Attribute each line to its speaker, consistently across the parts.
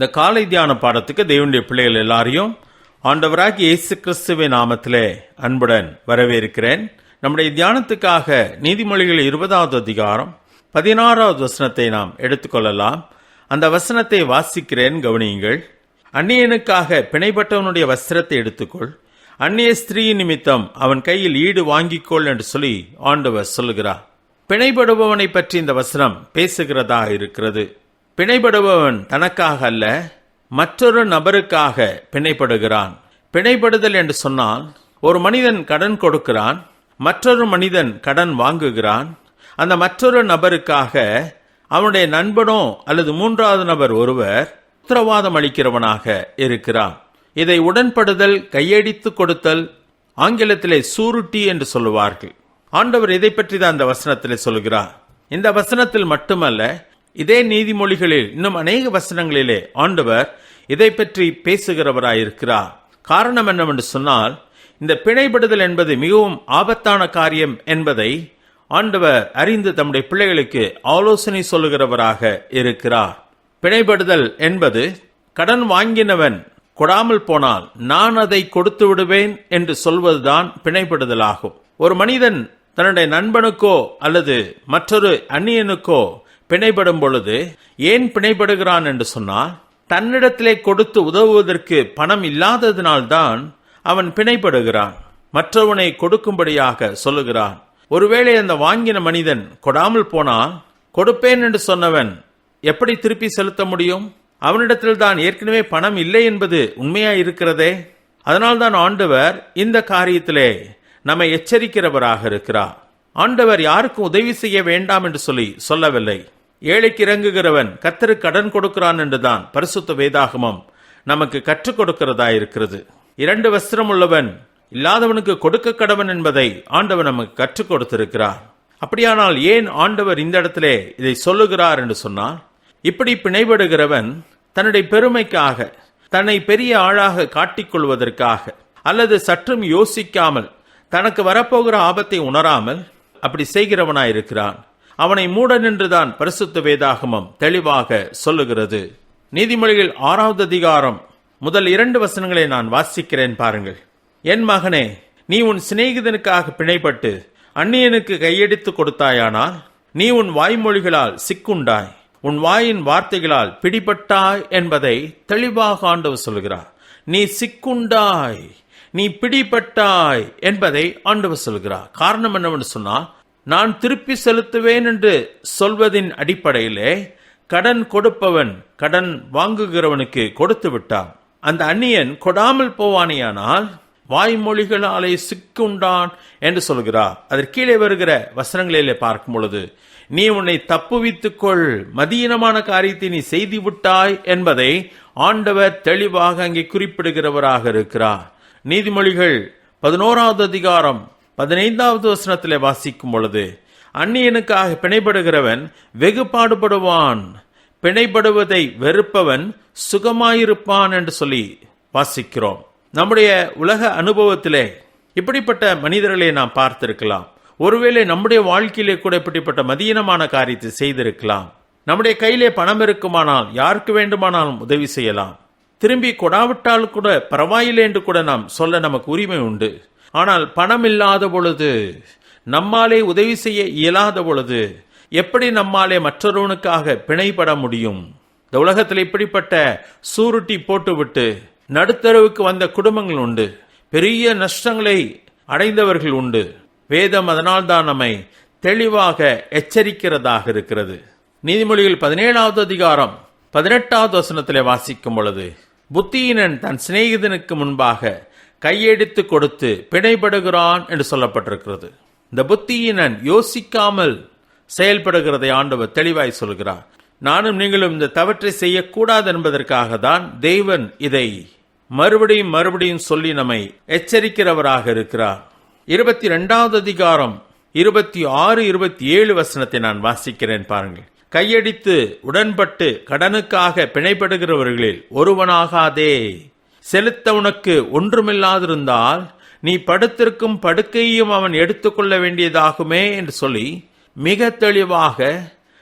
Speaker 1: இந்த காலை தியான பாடத்துக்கு தேவனுடைய பிள்ளைகள் எல்லாரையும் ஆண்டவராகி இயேசு கிறிஸ்துவின் நாமத்திலே அன்புடன் வரவேற்கிறேன். நம்முடைய தியானத்துக்காக நீதிமொழிகள் இருபதாவது அதிகாரம் பதினாறாவது வசனத்தை நாம் எடுத்துக்கொள்ளலாம் அந்த வசனத்தை வாசிக்கிறேன் கவனியுங்கள். அந்நியனுக்காக பிணைப்பட்டவனுடைய வஸ்திரத்தை எடுத்துக்கொள். அந்நிய ஸ்திரீ நிமித்தம் அவன் கையில் ஈடு வாங்கிக்கொள் என்று சொல்லி ஆண்டவர் சொல்லுகிறார். பிணைப்படுபவனை பற்றி இந்த வசனம் பேசுகிறதா இருக்கிறது? பிணைப்படுபவன் தனக்காக அல்ல மற்றொரு நபருக்காக பிணைப்படுகிறான் பிணைப்படுதல் என்று சொன்னால் ஒரு மனிதன் கடன் கொடுக்கிறான் மற்றொரு மனிதன் கடன் வாங்குகிறான். அந்த மற்றொரு நபருக்காக அவனுடைய நண்பனோ அல்லது மூன்றாவது நபர் ஒருவர் உத்தரவாதம் அளிக்கிறவனாக இருக்கிறான். இதை உடன்படுதல் கையடித்து கொடுத்தல் ஆங்கிலத்திலே சூருட்டி என்று சொல்லுவார்கள். ஆண்டவர் இதை பற்றி தான் அந்த வசனத்திலே சொல்கிறார். இந்த வசனத்தில் மட்டுமல்ல இதே நீதிமொழிகளில் இன்னும் அநேக வசனங்களிலே ஆண்டவர் இதை பற்றி பேசுகிறவராயிருக்கிறார். காரணம் என்னவென்று சொன்னால் இந்த பிணைப்படுதல் என்பது மிகவும் ஆபத்தான காரியம் என்பதை ஆண்டவர் அறிந்து தம்முடைய பிள்ளைகளுக்கு ஆலோசனை சொல்லுகிறவராக இருக்கிறார். பிணைப்படுதல் என்பது கடன் வாங்கினவன் கொடாமல் போனால் நான் அதை கொடுத்து விடுவேன் என்று சொல்வதுதான் பிணைப்படுதலாகும் ஒரு மனிதன் தன்னுடைய நண்பனுக்கோ அல்லது மற்றொரு அந்நியனுக்கோ பிணைப்படும் பொழுது ஏன் பிணைப்படுகிறான் என்று சொன்னால் தன்னிடத்திலே கொடுத்து உதவுவதற்கு பணம் இல்லாததினால்தான் அவன் பிணைப்படுகிறான் மற்றவனை கொடுக்கும்படியாக சொல்லுகிறான். ஒருவேளை அந்த வாங்கின மனிதன் கொடாமல் போனால் கொடுப்பேன் என்று சொன்னவன் எப்படி திருப்பி செலுத்த முடியும்? அவனிடத்தில் தான் ஏற்கனவே பணம் இல்லை என்பது உண்மையா இருக்கிறதே அதனால்தான் ஆண்டவர் இந்த காரியத்திலே நம்மை எச்சரிக்கிறவராக இருக்கிறார். ஆண்டவர் யாருக்கும் உதவி செய்ய வேண்டாம் என்று சொல்லி சொல்லவில்லை. ஏழைக்கு இறங்குகிறவன் கத்தரு கடன் கொடுக்கிறான் என்றுதான் பரிசுத்த வேதாகமம் நமக்கு கற்றுக் கொடுக்கிறதா இருக்கிறது இரண்டு வஸ்திரம் உள்ளவன் இல்லாதவனுக்கு கொடுக்க கடவன் என்பதை ஆண்டவர் நமக்கு கற்றுக் கொடுத்திருக்கிறார். அப்படியானால் ஏன் ஆண்டவர் இந்த இடத்திலே இதை சொல்லுகிறார் என்று சொன்னால் இப்படி பிணைபடுகிறவன் தன்னுடைய பெருமைக்காக தன்னை பெரிய ஆளாக காட்டிக்கொள்வதற்காக அல்லது சற்றும் யோசிக்காமல் தனக்கு வரப்போகிற ஆபத்தை உணராமல் அப்படி செய்கிறவனாயிருக்கிறான். அவனை மூட நின்றுதான் பரிசுத்த வேதாகமம் தெளிவாக சொல்லுகிறது. நீதிமொழிகள் ஆறாவது அதிகாரம் முதல் இரண்டு வசனங்களை நான் வாசிக்கிறேன் பாருங்கள். என் மகனே நீ உன் சிநேகிதனுக்காக பிணைப்பட்டு அந்நியனுக்கு கையெடுத்து கொடுத்தாயானால் நீ உன் வாய்மொழிகளால் சிக்குண்டாய் உன் வாயின் வார்த்தைகளால் பிடிபட்டாய் என்பதை தெளிவாக ஆண்டவர் சொல்கிறார் நீ சிக்குண்டாய் நீ பிடிபட்டாய் என்பதை ஆண்டவர் சொல்கிறார் காரணம் என்னவென்று சொன்னால் நான் திருப்பி செலுத்துவேன் என்று சொல்வதின் அடிப்படையிலே கடன் கொடுப்பவன் கடன் வாங்குகிறவனுக்கு கொடுத்து விட்டான். அந்த அந்நியன் கொடாமல் போவானேயானால் வாய்மொழிகளாலே சிக்குண்டான் என்று சொல்கிறார். அதற்கு கீழே வருகிற வசனங்களிலே பார்க்கும் பொழுது நீ உன்னை தப்புவித்துக்கொள் மதியீனமான காரியத்தை நீ செய்து விட்டாய் என்பதை ஆண்டவர் தெளிவாக அங்கே குறிப்பிடுகிறவராக இருக்கிறார். நீதிமொழிகள் பதினோராவது அதிகாரம் பதினைந்தாவது வசனத்தில் வாசிக்கும் பொழுது அந்நியனுக்காக பிணைப்படுகிறவன் வெகு பாடுபடுவான். பிணைப்படுவதை வெறுப்பவன் சுகமாயிருப்பான் என்று சொல்லி வாசிக்கிறோம். நம்முடைய உலக அனுபவத்திலே இப்படிப்பட்ட மனிதர்களை நாம் பார்த்திருக்கலாம். ஒருவேளை நம்முடைய வாழ்க்கையிலே கூட இப்படிப்பட்ட மதியனமான காரியத்தை செய்திருக்கலாம். நம்முடைய கையிலே பணம் இருக்குமானால் யாருக்கு வேண்டுமானாலும் உதவி செய்யலாம். திரும்பி கொடாவிட்டால் கூட பரவாயில்லை என்று கூட நாம் சொல்ல நமக்கு உரிமை உண்டு. ஆனால் பணம் இல்லாத பொழுது நம்மாலே உதவி செய்ய இயலாத பொழுது எப்படி நம்மாலே மற்றொருவனுக்காக பிணைப்பட முடியும்? இந்த உலகத்தில் இப்படிப்பட்ட சூருட்டி போட்டுவிட்டு நடுத்தரவுக்கு வந்த குடும்பங்கள் உண்டு. பெரிய நஷ்டங்களை அடைந்தவர்கள் உண்டு. வேதம் அதனால்தான் நம்மை தெளிவாக எச்சரிக்கிறதாக இருக்கிறது. நீதிமொழியில் பதினேழாவது அதிகாரம் பதினெட்டாவது வசனத்திலே வாசிக்கும் பொழுது புத்தியினன் தன் சிநேகிதனுக்கு முன்பாக கையெடுத்து கொடுத்து பிணைப்படுகிறான் என்று சொல்லப்பட்டிருக்கிறது. இந்த புத்தியினன் யோசிக்காமல் செயல்படுகிறதை ஆண்டவர் தெளிவாய் சொல்கிறார். நானும் நீங்களும் இந்த தவற்றை செய்யக்கூடாது என்பதற்காக தான் தேவன் இதை மறுபடியும் மறுபடியும் சொல்லி நம்மை எச்சரிக்கிறவராக இருக்கிறார். இருபத்தி ரெண்டாவது அதிகாரம் இருபத்தி ஆறு இருபத்தி ஏழு வசனத்தை நான் வாசிக்கிறேன் பாருங்கள். கையடித்து உடன்பட்டு கடனுக்காக பிணைப்படுகிறவர்களில் ஒருவனாகாதே. செலுத்த உனக்கு ஒன்றுமில்லாதிருந்தால் நீ படுத்திருக்கும் படுக்கையும் அவன் எடுத்துக்கொள்ள வேண்டியதாகுமே என்று சொல்லி மிக தெளிவாக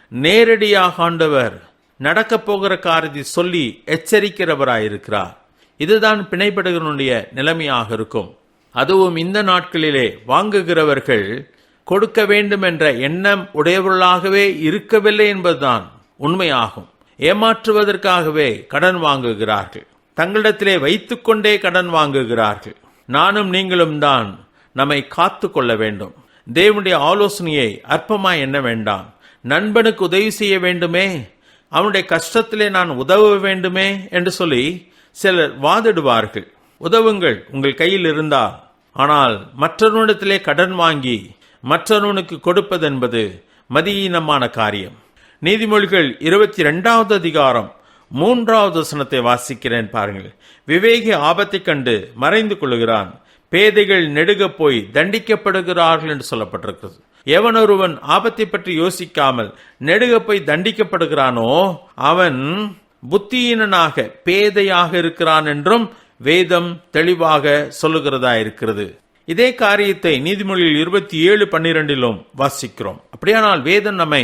Speaker 1: நேரடியாக ஆண்டவர் நடக்கப் போகிற காரியத்தை சொல்லி எச்சரிக்கிறவராயிருக்கிறார். இதுதான் பிணைப்படுகிறனுடைய நிலைமையாக இருக்கும். அதுவும் இந்த நாட்களிலே வாங்குகிறவர்கள் கொடுக்க வேண்டும் என்ற எண்ணம் உடையவர்களாகவே இருக்கவில்லை என்பதுதான் உண்மையாகும். ஏமாற்றுவதற்காகவே கடன் வாங்குகிறார்கள். தங்களிடத்திலே வைத்துக்கொண்டே கடன் வாங்குகிறார்கள். நானும் நீங்களும் தான் நம்மை காத்து கொள்ள வேண்டும். தேவனுடைய ஆலோசனையை அற்பமா எண்ண வேண்டாம். நண்பனுக்கு உதவி செய்ய வேண்டுமே. அவனுடைய கஷ்டத்திலே நான் உதவ வேண்டுமே என்று சொல்லி சிலர் வாதிடுவார்கள். உதவுங்கள் உங்கள் கையில் இருந்தால் ஆனால் மற்றவனிடத்திலே கடன் வாங்கி மற்றவனுக்கு கொடுப்பது என்பது மதியீனமான காரியம். நீதிமொழிகள் இருபத்தி ரெண்டாவது அதிகாரம் மூன்றாவது வசனத்தை வாசிக்கிறேன் பாருங்கள். விவேகி ஆபத்தை கண்டு மறைந்து கொள்கிறான் பேதைகள் நெடுக போய் தண்டிக்கப்படுகிறார்கள் என்று சொல்லப்பட்டிருக்கிறது. எவனொருவன் ஆபத்தை பற்றி யோசிக்காமல் நெடுக போய் தண்டிக்கப்படுகிறானோ அவன் புத்தியீனனாக பேதையாக இருக்கிறான் என்றும் வேதம் தெளிவாக சொல்லுகிறதா இருக்கிறது. இதே காரியத்தை நீதிமொழியில் இருபத்தி ஏழு பன்னிரெண்டிலும் வாசிக்கிறோம். அப்படியானால் வேதம் நம்மை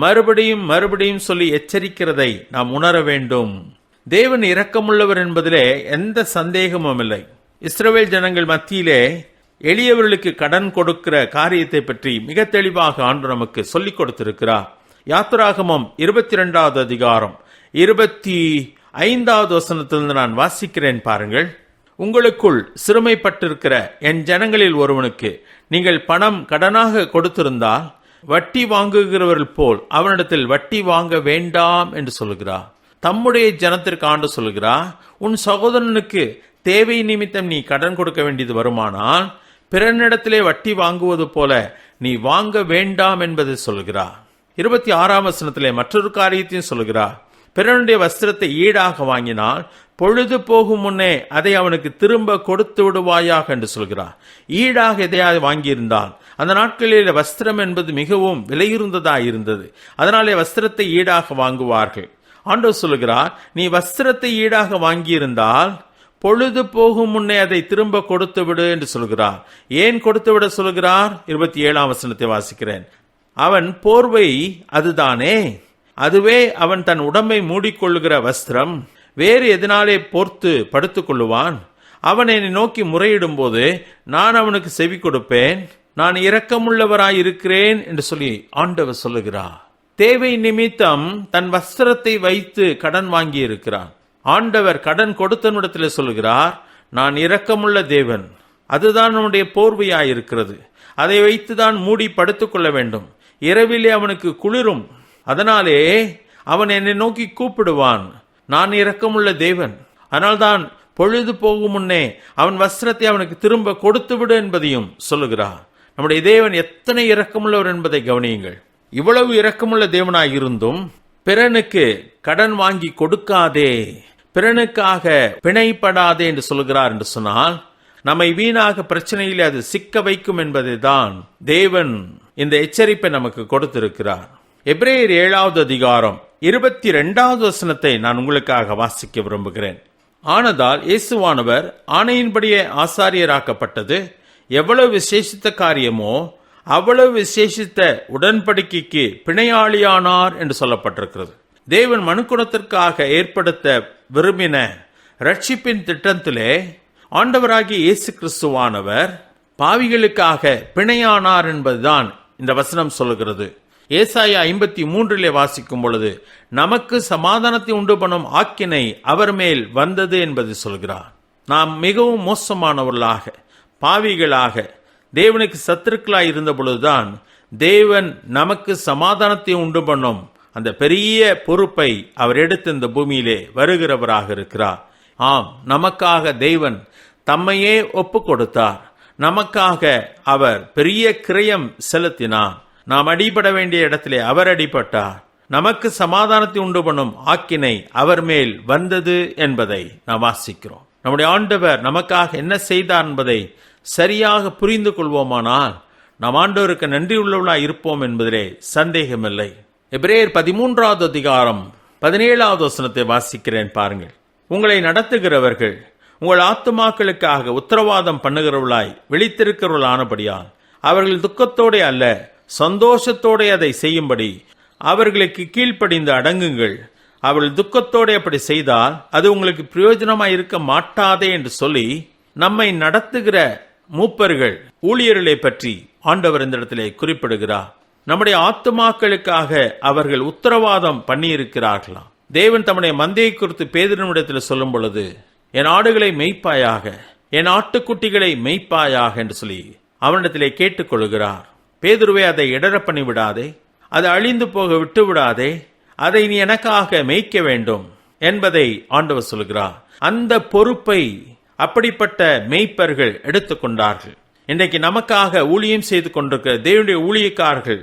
Speaker 1: மறுபடியும் மறுபடியும் சொல்லி எச்சரிக்கிறதை நாம் உணர வேண்டும். தேவன் இரக்கமுள்ளவர் என்பதிலே எந்த சந்தேகமும் இல்லை. இஸ்ரவேல் ஜனங்கள் மத்தியிலே எளியவர்களுக்கு கடன் கொடுக்கிற காரியத்தை பற்றி மிக தெளிவாக ஆண்டு நமக்கு சொல்லிக் கொடுத்திருக்கிறார். யாத்திராகமம் இருபத்தி ரெண்டாவது அதிகாரம் இருபத்தி ஐந்தாவது வசனத்திலிருந்து நான் வாசிக்கிறேன் பாருங்கள். உங்களுக்குள் சிறுமைப்பட்டிருக்கிற என் ஜனங்களில் ஒருவனுக்கு நீங்கள் பணம் கடனாக கொடுத்திருந்தால் வட்டி வாங்குகிறவர்கள் போல் அவனிடத்தில் வட்டி வாங்க வேண்டாம் என்று சொல்கிறார் தம்முடைய ஜனத்திற்கு ஆண்டு சொல்கிறார் உன் சகோதரனுக்கு தேவை நிமித்தம் நீ கடன் கொடுக்க வேண்டியது வருமானால் பிறனிடத்திலே வட்டி வாங்குவது போல நீ வாங்க வேண்டாம் என்பதை சொல்கிறார் இருபத்தி ஆறாம் வசனத்திலே மற்றொரு காரியத்தையும் சொல்கிறார் பிறனுடைய வஸ்திரத்தை ஈடாக வாங்கினால் பொழுது போகும் முன்னே அதை அவனுக்கு திரும்ப கொடுத்து விடுவாயாக என்று சொல்கிறார் ஈடாக எதையாவது வாங்கியிருந்தால் அந்த நாட்களில் வஸ்திரம் என்பது மிகவும் விலையுறந்ததா இருந்தது. அதனாலே வஸ்திரத்தை ஈடாக வாங்குவார்கள். ஆண்டவர் சொல்கிறார் நீ வஸ்திரத்தை ஈடாக வாங்கியிருந்தால் பொழுது போகும் முன்னே அதை திரும்ப கொடுத்து விடு என்று சொல்கிறார் ஏன் கொடுத்து விட சொல்கிறார் இருபத்தி ஏழாம் வசனத்தை வாசிக்கிறேன். அவன் போர்வை அதுதானே? அதுவே அவன் தன் உடம்பை மூடிக்கொள்ளுகிற வஸ்திரம். வேறு எதனாலே போர்த்து படுத்துக்கொள்ளுவான்? அவன் என்னை நோக்கி முறையிடும் போது நான் அவனுக்கு செவி கொடுப்பேன். நான் இரக்கமுள்ளவராய் இருக்கிறேன் என்று சொல்லி ஆண்டவர் சொல்லுகிறார். தேவை நிமித்தம் தன் வஸ்திரத்தை வைத்து கடன் வாங்கி இருக்கிறான் ஆண்டவர் கடன் கொடுத்தனிடத்தில் சொல்கிறார் நான் இரக்கமுள்ள தேவன். அதுதான் அவனுடைய போர்வையாய் இருக்கிறது அதை வைத்துதான் மூடி படுத்துக்கொள்ள வேண்டும். இரவிலே அவனுக்கு குளிரும். அதனாலே அவன் என்னை நோக்கி கூப்பிடுவான். நான் இரக்கமுள்ள தேவன். அதனால்தான் பொழுது போகும் முன்னே அவன் வஸ்திரத்தை அவனுக்கு திரும்ப கொடுத்து விடு என்பதையும் சொல்லுகிறான் நம்முடைய தேவன் எத்தனை இரக்கமுள்ளவர் என்பதை கவனியுங்கள். இவ்வளவு இரக்கமுள்ள தேவனாய் இருந்தும் பிறனுக்கு கடன் வாங்கி கொடுக்காதே பிறனுக்காக பிணைப்படாதே என்று சொல்கிறார் என்று சொன்னால் நம்மை வீணாக பிரச்சனையில் அது சிக்க வைக்கும் என்பதை தான் தேவன் இந்த எச்சரிப்பை நமக்கு கொடுத்திருக்கிறார். எப்ரேயர் ஏழாவது அதிகாரம் இருபத்தி ரெண்டாவது வசனத்தை நான் உங்களுக்காக வாசிக்க விரும்புகிறேன். ஆனதால் இயேசுவானவர் ஆணையின்படியே ஆசாரியராக்கப்பட்டது எவ்வளவு விசேஷித்த காரியமோ அவ்வளவு விசேஷித்த உடன்படிக்கைக்கு பிணையாளியானார் என்று சொல்லப்பட்டிருக்கிறது. தேவன் மனுக்குணத்திற்காக ஏற்படுத்த விரும்பின ரட்சிப்பின் திட்டத்திலே ஆண்டவராகிய இயேசு கிறிஸ்துவானவர் பாவிகளுக்காக பிணையானார் என்பதுதான் இந்த வசனம் சொல்லுகிறது. ஏசாயா ஐம்பத்தி மூன்றிலே வாசிக்கும் பொழுது நமக்கு சமாதானத்தை உண்டு பண்ணும் ஆக்கினை அவர் மேல் வந்தது என்பது சொல்கிறார். நாம் மிகவும் மோசமானவர்களாக பாவிகளாக தேவனுக்கு சத்துருக்களாய் இருந்த பொழுதுதான் தேவன் நமக்கு சமாதானத்தை உண்டு பண்ணும். அந்த பெரிய பொறுப்பை அவர் எடுத்து இந்த பூமியிலே வருகிறவராக இருக்கிறார். ஆம் நமக்காக தெய்வன் தம்மையே ஒப்பு கொடுத்தார் நமக்காக அவர் பெரிய கிரயம் செலுத்தினார். நாம் அடிபட வேண்டிய இடத்திலே அவர் அடிபட்டார். நமக்கு சமாதானத்தை உண்டு பண்ணும் ஆக்கினை அவர் மேல் வந்தது என்பதை நாம் வாசிக்கிறோம். நம்முடைய ஆண்டவர் நமக்காக என்ன செய்தார் என்பதை சரியாக புரிந்து கொள்வோமானால் நாம் ஆண்டவருக்கு நன்றி இருப்போம் என்பதிலே சந்தேகமில்லை. எப்ரேயர் பதிமூன்றாவது அதிகாரம் பதினேழாவது வசனத்தை வாசிக்கிறேன் பாருங்கள். உங்களை நடத்துகிறவர்கள் உங்கள் ஆத்துமாக்களுக்காக உத்தரவாதம் பண்ணுகிறவர்களாய் விழித்திருக்கிறவர்களானபடியால் அவர்கள் துக்கத்தோடே அல்ல சந்தோஷத்தோடே அதை செய்யும்படி அவர்களுக்கு கீழ்ப்படிந்து அடங்குங்கள். அவள் துக்கத்தோடு அப்படி செய்தால் அது உங்களுக்கு பிரயோஜனமாக இருக்க மாட்டாதே என்று சொல்லி நம்மை நடத்துகிற மூப்பர்கள் ஊழியர்களை பற்றி ஆண்டவர் இந்த இடத்திலே குறிப்பிடுகிறார். நம்முடைய ஆத்துமாக்களுக்காக அவர்கள் உத்தரவாதம் பண்ணியிருக்கிறார்களாம் தேவன் தம்முடைய மந்தையை குறித்து பேதனிடத்தில் சொல்லும் பொழுது என் ஆடுகளை மெய்ப்பாயாக என் ஆட்டுக்குட்டிகளை மெய்ப்பாயாக என்று சொல்லி அவனிடத்திலே கேட்டுக்கொள்கிறார். பேதுருவை அதை இடர பண்ணி விடாதே அது அழிந்து போக விட்டு விடாதே அதை நீ எனக்காக மெய்க்க வேண்டும் என்பதை ஆண்டவர் சொல்கிறார். அந்த பொறுப்பை அப்படிப்பட்ட மெய்ப்பர்கள் எடுத்துக்கொண்டார்கள். இன்றைக்கு நமக்காக ஊழியம் செய்து கொண்டிருக்கிற தேவனுடைய ஊழியக்காரர்கள்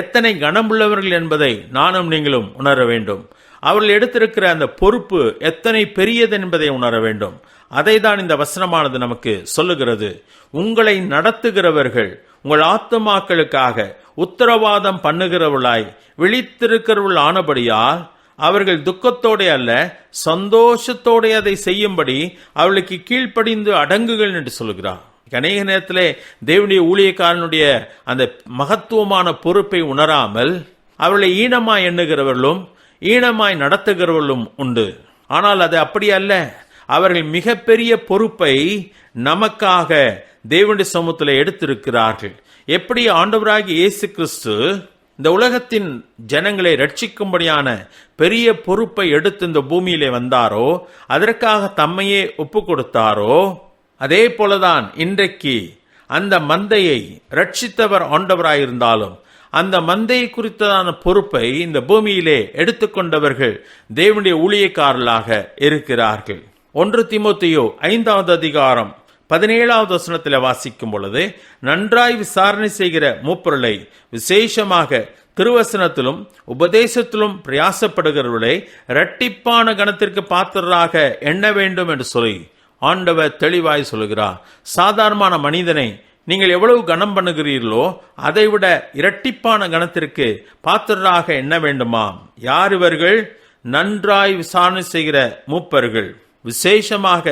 Speaker 1: எத்தனை கனமுள்ளவர்கள் என்பதை நானும் நீங்களும் உணர வேண்டும். அவர்கள் எடுத்திருக்கிற அந்த பொறுப்பு எத்தனை பெரியது என்பதை உணர வேண்டும். அதை தான் இந்த வசனமானது நமக்கு சொல்லுகிறது. உங்களை நடத்துகிறவர்கள் உங்கள் ஆத்துமாக்களுக்காக உத்தரவாதம் பண்ணுகிறவர்களாய் விழித்திருக்கிறவர்கள் ஆனபடியால் அவர்கள் துக்கத்தோடே அல்ல சந்தோஷத்தோடே அதை செய்யும்படி அவளுக்கு கீழ்ப்படிந்து அடங்குகள் என்று சொல்கிறார் அநேக நேரத்திலே தேவனுடைய ஊழியக்காரனுடைய அந்த மகத்துவமான பொறுப்பை உணராமல் அவளை ஈனமாய் எண்ணுகிறவர்களும் ஈனமாய் நடத்துகிறவர்களும் உண்டு. ஆனால் அது அப்படி அல்ல. அவர்கள் மிகப்பெரிய பொறுப்பை நமக்காக தேவனுடைய சமூகத்தில் எடுத்திருக்கிறார்கள். எப்படி ஆண்டவராகி இயேசு கிறிஸ்து இந்த உலகத்தின் ஜனங்களை ரட்சிக்கும்படியான பெரிய பொறுப்பை எடுத்து இந்த பூமியிலே வந்தாரோ அதற்காக தம்மையே ஒப்பு கொடுத்தாரோ அதே போலதான் இன்றைக்கு அந்த மந்தையை ரட்சித்தவர் ஆண்டவராயிருந்தாலும் அந்த மந்தையை குறித்ததான பொறுப்பை இந்த பூமியிலே எடுத்துக்கொண்டவர்கள் தேவனுடைய ஊழியக்காரர்களாக இருக்கிறார்கள். ஒன்று திமுத்தையோ ஐந்தாவது அதிகாரம் பதினேழாவது வசனத்தில் வாசிக்கும் பொழுது நன்றாய் விசாரணை செய்கிற மூப்பொருளை விசேஷமாக திருவசனத்திலும் உபதேசத்திலும் பிரயாசப்படுகிறவர்களை இரட்டிப்பான கணத்திற்கு பாத்திரராக எண்ண வேண்டும் என்று சொல்லி ஆண்டவர் தெளிவாய் சொல்கிறார் சாதாரணமான மனிதனை நீங்கள் எவ்வளவு கனம் பண்ணுகிறீர்களோ அதைவிட இரட்டிப்பான கணத்திற்கு பாத்திரராக எண்ண வேண்டுமா? யார் இவர்கள்? நன்றாய் விசாரணை செய்கிற மூப்பர்கள். விசேஷமாக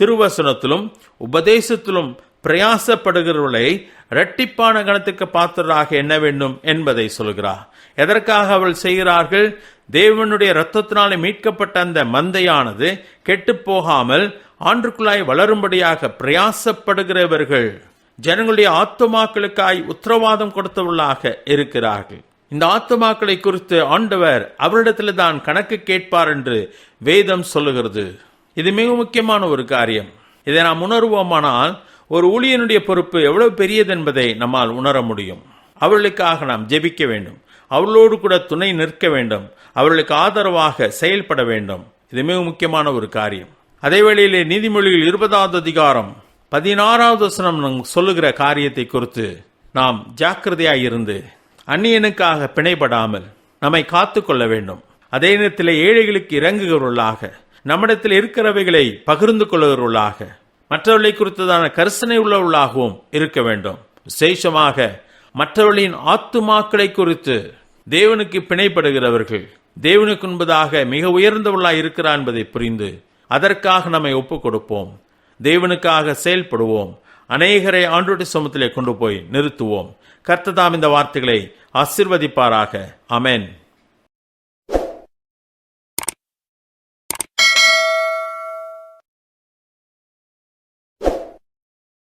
Speaker 1: திருவசனத்திலும் உபதேசத்திலும் பிரயாசப்படுகிறவர்களை இரட்டிப்பான கணத்துக்கு பாத்திரராக எண்ண வேண்டும் என்பதை சொல்கிறார். எதற்காக அவள் செய்கிறார்கள்? தேவனுடைய இரத்தத்தினாலே மீட்கப்பட்ட அந்த மந்தையானது கெட்டுப் போகாமல் ஆண்டுக்குள்ளாய் வளரும்படியாக பிரயாசப்படுகிறவர்கள் ஜனங்களுடைய ஆத்துமாக்களுக்காய் உத்தரவாதம் கொடுத்தவர்களாக இருக்கிறார்கள். இந்த ஆத்துமாக்களை குறித்து ஆண்டவர் அவரிடத்தில் தான் கணக்கு கேட்பார் என்று வேதம் சொல்லுகிறது. இது மிக முக்கியமான ஒரு காரியம். இதை நாம் உணர்வோமானால் ஒரு ஊழியனுடைய பொறுப்பு எவ்வளவு பெரியது என்பதை நம்மால் உணர முடியும். அவர்களுக்காக நாம் ஜெபிக்க வேண்டும். அவர்களோடு கூட துணை நிற்க வேண்டும். அவர்களுக்கு ஆதரவாக செயல்பட வேண்டும். இது மிக முக்கியமான ஒரு காரியம். அதே வேளையிலே நீதிமொழியில் இருபதாவது அதிகாரம் பதினாறாவது வசனம் சொல்லுகிற காரியத்தை குறித்து நாம் ஜாக்கிரதையாக இருந்து அந்நியனுக்காக பிணைப்படாமல் நம்மை காத்து கொள்ள வேண்டும். அதே நேரத்தில் ஏழைகளுக்கு இறங்குகிறவர்களாக நம்மிடத்தில் இருக்கிறவைகளை பகிர்ந்து கொள்ளுகிறவர்களாக மற்றவர்களை குறித்ததான கரிசனை உள்ளவர்களாகவும் இருக்க வேண்டும். விசேஷமாக மற்றவர்களின் ஆத்துமாக்களை குறித்து தேவனுக்கு பிணைப்படுகிறவர்கள் தேவனுக்கு என்பதாக மிக உயர்ந்தவர்களாக இருக்கிறார் என்பதை புரிந்து அதற்காக நம்மை ஒப்புக் கொடுப்போம் தேவனுக்காக செயல்படுவோம். அநேகரை ஆண்டோட்டி சமத்திலே கொண்டு போய் நிறுத்துவோம். கர்த்ததாம் இந்த வார்த்தைகளை ஆசிர்வதிப்பாராக. அமேன்